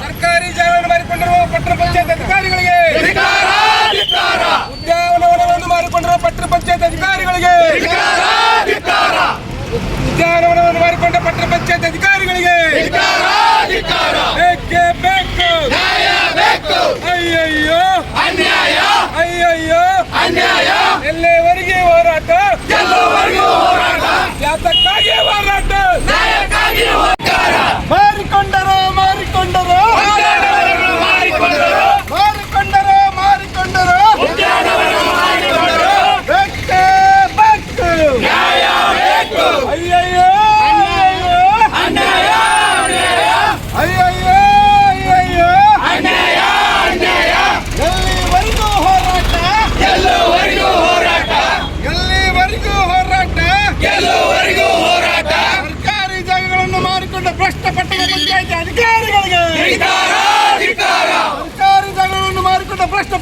ಸರ್ಕಾರಿ ಜಾಗವನ್ನು ಮಾಡಿಕೊಂಡಿರುವ ಪಟ್ಟಣ ಪಂಚಾಯತ್ ಅಧಿಕಾರಿಗಳಿಗೆ. ಉದ್ಯಾನವನವನ್ನು ಮಾಡಿಕೊಂಡಿರುವ ಪಟ್ಟಣ ಪಂಚಾಯತ್ ಅಧಿಕಾರಿಗಳಿಗೆ. ಉದ್ಯಾನವನವನ್ನು ಮಾಡಿಕೊಂಡ ಪಟ್ಟಣ ಪಂಚಾಯತ್ ಅಧಿಕಾರಿಗಳಿಗೆ. ಬೇಕೇ? ಬೇಕು. ಅಯ್ಯಯ್ಯೋ. ಅನ್ಯಾಯ. ಅಯ್ಯಯ್ಯೋ. ಅನ್ಯಾಯ. ಎಲ್ಲೇ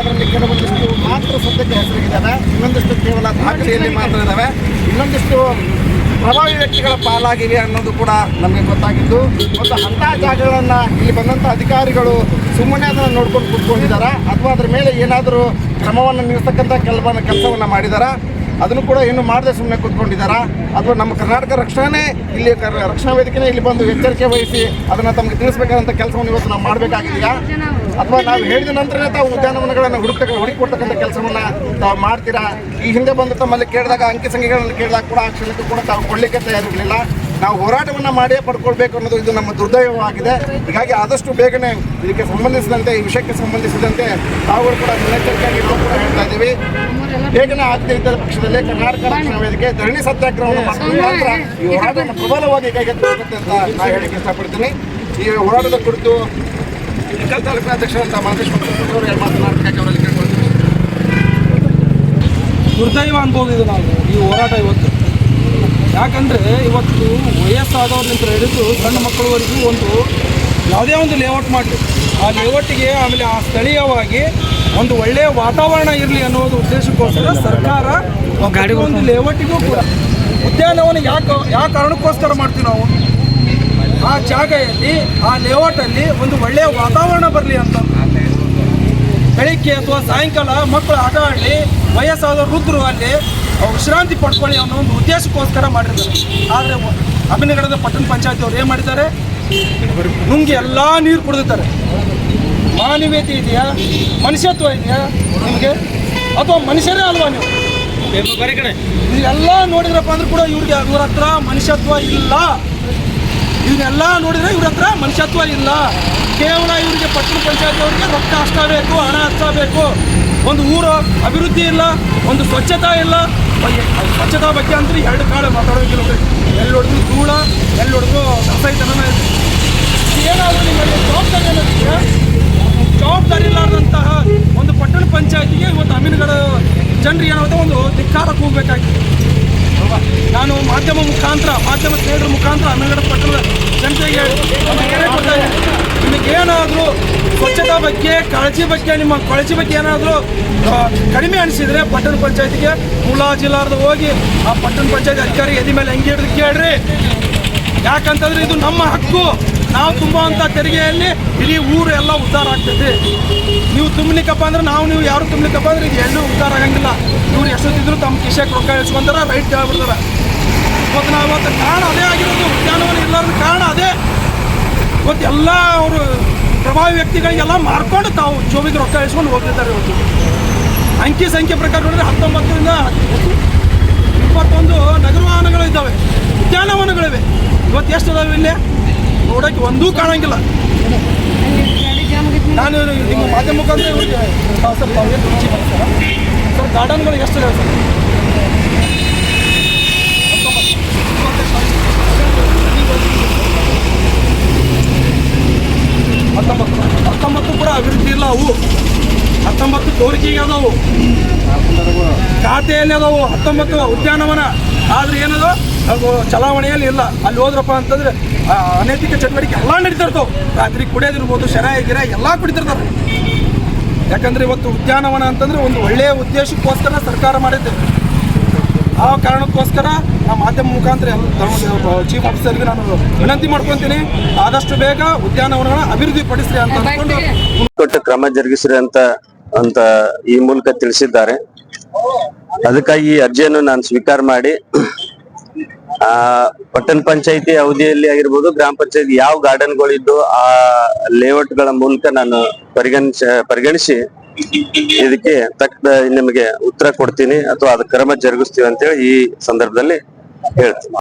ಅದರಲ್ಲಿ ಕೆಲವೊಂದಿಷ್ಟು ಮಾತ್ರ ಸದ್ಯಕ್ಕೆ ಹೆಸರಿಗಿದ್ದಾವೆ, ಇನ್ನೊಂದಿಷ್ಟು ಕೇವಲ ದಾಖಲೆಯಲ್ಲಿ ಮಾತ್ರ ಇದ್ದಾವೆ. ಇನ್ನೊಂದಿಷ್ಟು ಪ್ರಭಾವಿ ವ್ಯಕ್ತಿಗಳ ಪಾಲಾಗಿವೆ ಅನ್ನೋದು ಕೂಡ ನಮಗೆ ಗೊತ್ತಾಗಿದ್ದು. ಒಂದು ಅಂಥ ಜಾಗಗಳನ್ನು ಇಲ್ಲಿ ಬಂದಂಥ ಅಧಿಕಾರಿಗಳು ಸುಮ್ಮನೆ ಅದನ್ನು ನೋಡ್ಕೊಂಡು ಕೂತ್ಕೊಂಡಿದ್ದಾರೆ? ಅಥವಾ ಅದರ ಮೇಲೆ ಏನಾದರೂ ಕ್ರಮವನ್ನು ನಿಲ್ಲಿಸ್ತಕ್ಕಂಥ ಕೆಲವನ್ನ ಕೆಲಸವನ್ನು ಮಾಡಿದಾರಾ? ಅದನ್ನು ಕೂಡ ಇನ್ನು ಮಾಡದೆ ಸುಮ್ಮನೆ ಕೂತ್ಕೊಂಡಿದ್ದಾರೆ? ಅಥವಾ ನಮ್ಮ ಕರ್ನಾಟಕ ರಕ್ಷಣೆ ಇಲ್ಲಿ ರಕ್ಷಣಾ ವೇದಿಕೆನೇ ಇಲ್ಲಿ ಬಂದು ಎಚ್ಚರಿಕೆ ವಹಿಸಿ ಅದನ್ನು ತಮಗೆ ತಿಳಿಸ್ಬೇಕಾದಂಥ ಕೆಲಸವನ್ನು ಇವತ್ತು ನಾವು ಮಾಡಬೇಕಾಗಿದೆಯಾ? ಅಥವಾ ನಾವು ಹೇಳಿದ ನಂತರ ತಾವು ಉದ್ಯಾನವನಗಳನ್ನು ಹುಡುಕ ಹುಡುಕೊಡ್ತಕ್ಕಂಥ ಕೆಲಸವನ್ನು ತಾವು ಮಾಡ್ತೀರಾ? ಈ ಹಿಂದೆ ಬಂದು ತಮ್ಮಲ್ಲಿ ಕೇಳಿದಾಗ ಅಂಕಿ ಸಂಖ್ಯೆಗಳನ್ನು ಕೇಳಿದಾಗ ಕೂಡ ಆ ಕ್ಷಣಕ್ಕೂ ಕೂಡ ತಾವು ಕೊಡಲಿಕ್ಕೆ ತಯಾರಿರಲಿಲ್ಲ. ನಾವು ಹೋರಾಟವನ್ನು ಮಾಡೇ ಪಡ್ಕೊಳ್ಬೇಕು ಅನ್ನೋದು ಇದು ನಮ್ಮ ದುರ್ದೈವವಾಗಿದೆ. ಹೀಗಾಗಿ ಆದಷ್ಟು ಬೇಗನೆ ಇದಕ್ಕೆ ಸಂಬಂಧಿಸಿದಂತೆ, ಈ ವಿಷಯಕ್ಕೆ ಸಂಬಂಧಿಸಿದಂತೆ ತಾವುಗಳು ಕೂಡ ಮುನ್ನೆಚ್ಚರಿಕೆಯಾಗಿ ಕೂಡ ಹೇಳ್ತಾ ಇದ್ದೀವಿ. ಬೇಗನೆ ಆಗದೆ ಇದ್ದ ಪಕ್ಷದಲ್ಲಿ. ಕರ್ನಾಟಕ ರಕ್ಷಣಾ ವೇದಿಕೆ ಧರಣಿ ಸತ್ಯಾಗ್ರಹವನ್ನು ಮಾಡಿದ ನಂತರ ಈ ಹೋರಾಟವನ್ನು ಪ್ರಬಲವಾಗಿ ಕೈಗೆತ್ತಿಕೊಳ್ಳುತ್ತೆ ಅಂತ ನಾನು ಹೇಳಕ್ಕೆ ಇಷ್ಟಪಡ್ತೀನಿ. ಈ ಹೋರಾಟದ ಕುರಿತು ಇಳಕಲ್ ತಾಲೂಕಿನ ಅಧ್ಯಕ್ಷರಂತ ಅವರು ಅವರಲ್ಲಿ ದುರ್ದೈವ ಅನ್ಬೋದು ಇದು ನಾವು ಈ ಹೋರಾಟ ಇವತ್ತು. ಯಾಕಂದರೆ ಇವತ್ತು ವಯಸ್ಸಾದವ್ರಿಂದ ಹಿಡಿದು ಸಣ್ಣ ಮಕ್ಕಳವರೆಗೂ ಒಂದು ಯಾವುದೇ ಒಂದು ಲೇಔಟ್ ಮಾಡಲಿ. ಆ ಲೇಔಟಿಗೆ ಆಮೇಲೆ ಆ ಸ್ಥಳೀಯವಾಗಿ ಒಂದು ಒಳ್ಳೆಯ ವಾತಾವರಣ ಇರಲಿ ಅನ್ನೋದು ಉದ್ದೇಶಕ್ಕೋಸ್ಕರ ಸರ್ಕಾರ ಗಾಡಿ ಒಂದು ಲೇಔಟಿಗೂ ಕೂಡ ಉದ್ಯಾನವನ ಯಾಕೆ ಯಾವ ಕಾರಣಕ್ಕೋಸ್ಕರ ಮಾಡ್ತೀವಿ ನಾವು? ಆ ಜಾಗೆಯಲ್ಲಿ ಆ ಲೇಔಟಲ್ಲಿ ಒಂದು ಒಳ್ಳೆಯ ವಾತಾವರಣ ಬರಲಿ ಅಂತ. ಬೆಳಿಗ್ಗೆ ಅಥವಾ ಸಾಯಂಕಾಲ ಮಕ್ಕಳು ಆಟ ಆಡಲಿ ವಯಸ್ಸಾದ ವೃದ್ಧರು ಅಲ್ಲಿ ವಿಶ್ರಾಂತಿ ಪಡ್ಕೊಳ್ಳಿ ಅನ್ನೋ ಒಂದು ಉದ್ದೇಶಕ್ಕೋಸ್ಕರ ಮಾಡಿರ್ತಾರೆ. ಆದರೆ ಅಭಿನಗಡದ ಪಟ್ಟಣ ಪಂಚಾಯತಿ ಅವ್ರು ಏನು ಮಾಡಿದ್ದಾರೆ? ನುಂಗಿ ಎಲ್ಲ ನೀರು ಕುಡಿದಿರ್ತಾರೆ ಮಾನವೀಯತೆ ಇದೆಯಾ? ಮನುಷ್ಯತ್ವ ಇದೆಯಾ ನಿಮಗೆ? ಅಥವಾ ಮನುಷ್ಯರೇ ಅಲ್ವಾ ನೀವು? ಇದೆಲ್ಲ ನೋಡಿದ್ರಪ್ಪ ಅಂದ್ರೆ ಕೂಡ ಇವ್ರಿಗೆ ಇವ್ರ ಹತ್ರ ಮನುಷ್ಯತ್ವ ಇಲ್ಲ. ಇವನ್ನೆಲ್ಲ ನೋಡಿದ್ರೆ ಇವ್ರ ಹತ್ರ ಮನುಷ್ಯತ್ವ ಇಲ್ಲ ಕೇವಲ ಇವರಿಗೆ ಪಟ್ಟಣ ಪಂಚಾಯತ್ ಅವರಿಗೆ ರೊಕ್ಕ ಹಚ್ಚಬೇಕು ಹಣ ಹಚ್ಚಬೇಕು ಒಂದು ಊರು ಅಭಿವೃದ್ಧಿ ಇಲ್ಲ, ಒಂದು ಸ್ವಚ್ಛತಾ ಇಲ್ಲ ಸ್ವಚ್ಛತಾ ಬಗ್ಗೆ ಅಂದ್ರೆ ಎರಡು ಕಾಳು ಮಾತಾಡೋಂಗಿಲ್ಲ. ಎಲ್ಲಿ ಹೊಡೆದು ಧೂಳ ಎಲ್ಲಿ ಹೊಡೆದ್ರು ಕಸಾಯಿತನ ಏನಾದರೂ ನಿಮ್ಮಲ್ಲಿ ಜವಾಬ್ದಾರಿ ಅನ್ನೋದಕ್ಕೆ ಜವಾಬ್ದಾರಿ ಇಲ್ಲಾರ್ದಂತಹ ಒಂದು ಪಟ್ಟಣ ಪಂಚಾಯತಿಗೆ ಇವತ್ತು ಅಮೀನುಗಳ ಜನರಿಗೆ ಏನಾಗುತ್ತೆ ಒಂದು ಧಿಕ್ಕಾರಕ್ಕೆ ಹೋಗ್ಬೇಕಾಗಿದೆ ಅಲ್ವಾ? ನಾನು ಮಾಧ್ಯಮ ಮುಖಾಂತರ, ಮಾಧ್ಯಮ ಸ್ನೇಹಿತರ ಮುಖಾಂತರ ಅಮೀನುಗಳ ಪಟ್ಟಣದ ಜನತೆಗೆ ಒಂದು ಕರೆ ಕೊಡ್ತಾ ಇದ್ದೀನಿ ನಿಮಗೇನಾದರೂ ಸ್ವಚ್ಛತಾ ಬಗ್ಗೆ, ಕಾಳಜಿ ಬಗ್ಗೆ, ನಿಮ್ಮ ಕಾಳಜಿ ಬಗ್ಗೆ ಏನಾದರೂ ಕಡಿಮೆ ಅನಿಸಿದರೆ ಪಟ್ಟಣ ಪಂಚಾಯತಿಗೆ ಮುಲಾಜಿಲ್ಲಾರ್ದು ಹೋಗಿ ಆ ಪಟ್ಟಣ ಪಂಚಾಯತಿ ಅಧಿಕಾರಿ ಎದಿ ಮೇಲೆ ಹೆಂಗೆ ಹಿಡಿದು ಕೇಳ್ರಿ. ಯಾಕಂತಂದ್ರೆ ಇದು ನಮ್ಮ ಹಕ್ಕು. ನಾವು ತುಂಬುವಂಥ ತೆರಿಗೆಯಲ್ಲಿ ಇಡೀ ಊರು ಎಲ್ಲ ಉದ್ಧಾರ ಆಗ್ತೈತಿ. ನೀವು ತುಂಬಲಿಕ್ಕಪ್ಪ ಅಂದ್ರೆ ನಾವು, ನೀವು ಯಾರು ತುಂಬಲಿಕ್ಕಪ್ಪ ಅಂದ್ರೆ ಇದು ಎಲ್ಲೂ ಉದ್ಧಾರ ಆಗಂಗಿಲ್ಲ. ಇವ್ರು ಎಷ್ಟೊತ್ತಿದ್ರು ತಮ್ಮ ಕಿಶೆಗೆ ರೊಕ್ಕ ಇಳಿಸ್ಕೊಂತಾರ ರೈಟ್ ಕೇಳ್ಬಿಡ್ತಾರ. ಇವತ್ತು ಕಾರಣ ಅದೇ ಆಗಿರೋದು. ಉದ್ಯಾನವನ ಇಲ್ಲದ ಕಾರಣ ಅದೇ. ಇವತ್ತು ಎಲ್ಲ ಅವರು ಪ್ರಭಾವಿ ವ್ಯಕ್ತಿಗಳಿಗೆಲ್ಲ ಮಾರ್ಕೊಂಡು ತಾವು ಜೋಬಿಗೆ ರೊಕ್ಕ ಇಸ್ಕೊಂಡು ಹೋಗ್ತಿದ್ದಾರೆ ಇವತ್ತು. ಅಂಕಿ ಸಂಖ್ಯೆ ಪ್ರಕಾರ ನೋಡಿದ್ರೆ ಹತ್ತೊಂಬತ್ತರಿಂದ ಇಪ್ಪತ್ತೊಂದು ನಗರ ವಾಹನಗಳು ಇದ್ದಾವೆ. ಉದ್ಯಾನವನಗಳಿವೆ ಇವತ್ತು ಎಷ್ಟು ಅದಾವೆ ಇಲ್ಲಿ? ನೋಡೋಕ್ಕೆ ಒಂದೂ ಕಾಣಂಗಿಲ್ಲ. ನಾನು ನಿಮ್ಮ ಮಾಧ್ಯಮ ಮುಖಾಂತರ ಸರ್, ಗಾರ್ಡನ್ಗಳು ಎಷ್ಟು ಇದಾವೆ ಸರ್ ಹತ್ತೊಂಬತ್ತು. ಸೋರಿಕೆಗೆ ಅದಾವು ಖಾತೆಯಲ್ಲಿ ಅದಾವು. ಹತ್ತೊಂಬತ್ತು ಉದ್ಯಾನವನ. ಆದ್ರೆ ಏನದು? ಅದು ಚಲಾವಣೆಯಲ್ಲಿ ಇಲ್ಲ. ಅಲ್ಲಿ ಹೋದ್ರಪ್ಪ ಅಂತಂದ್ರೆ ಆ, ಅನೈತಿಕ ಚಟುವಟಿಕೆ ಎಲ್ಲ ನಡೀತಿರ್ತಾವೆ ರಾತ್ರಿ ಕುಡಿಯೋದಿರ್ಬೋದು ಶರ ಗಿರ ಎಲ್ಲ ಕುಡಿತಿರ್ತಾರೆ. ಯಾಕಂದ್ರೆ ಇವತ್ತು ಉದ್ಯಾನವನ ಅಂತಂದ್ರೆ ಒಂದು ಒಳ್ಳೆಯ ಉದ್ದೇಶಕ್ಕೋಸ್ಕರ ಸರ್ಕಾರ ಮಾಡಿದ್ದೆ. ಆ ಕಾರಣಕ್ಕೋಸ್ಕರ ಆ ಮಾಧ್ಯಮ ಮುಖಾಂತರ ಚೀಫ್ ಆಫೀಸರ್ಗೆ ನಾನು ವಿನಂತಿ ಮಾಡ್ಕೊತೀನಿ. ಆದಷ್ಟು ಬೇಗ ಉದ್ಯಾನವನಗಳ ಅಭಿವೃದ್ಧಿ ಪಡಿಸ್ರಿ ಅಂತ ಕ್ರಮ ಜರುಗಿಸ್ರಿ ಅಂತ ಅಂತ ಈ ಮೂಲಕ ತಿಳಿಸಿದ್ದಾರೆ. ಅದಕ್ಕಾಗಿ ಈ ಅರ್ಜಿಯನ್ನು ನಾನು ಸ್ವೀಕಾರ ಮಾಡಿ, ಆ, ಪಟ್ಟಣ ಪಂಚಾಯತಿ ಅವಧಿಯಲ್ಲಿ ಆಗಿರ್ಬೋದು, ಗ್ರಾಮ ಪಂಚಾಯತ್ ಯಾವ ಗಾರ್ಡನ್ಗಳಿದ್ದು ಆ ಲೇಔಟ್ಗಳ ಮೂಲಕ ನಾನು ಪರಿಗಣಿಸ, ಪರಿಗಣಿಸಿ ಇದಕ್ಕೆ ತಕ್ಕ ನಿಮಗೆ ಉತ್ತರ ಕೊಡ್ತೀನಿ ಅಥವಾ ಅದ್ ಕ್ರಮ ಜರುಗಿಸ್ತೀವಿ ಅಂತೇಳಿ ಈ ಸಂದರ್ಭದಲ್ಲಿ ಹೇಳ್ತೀನಿ.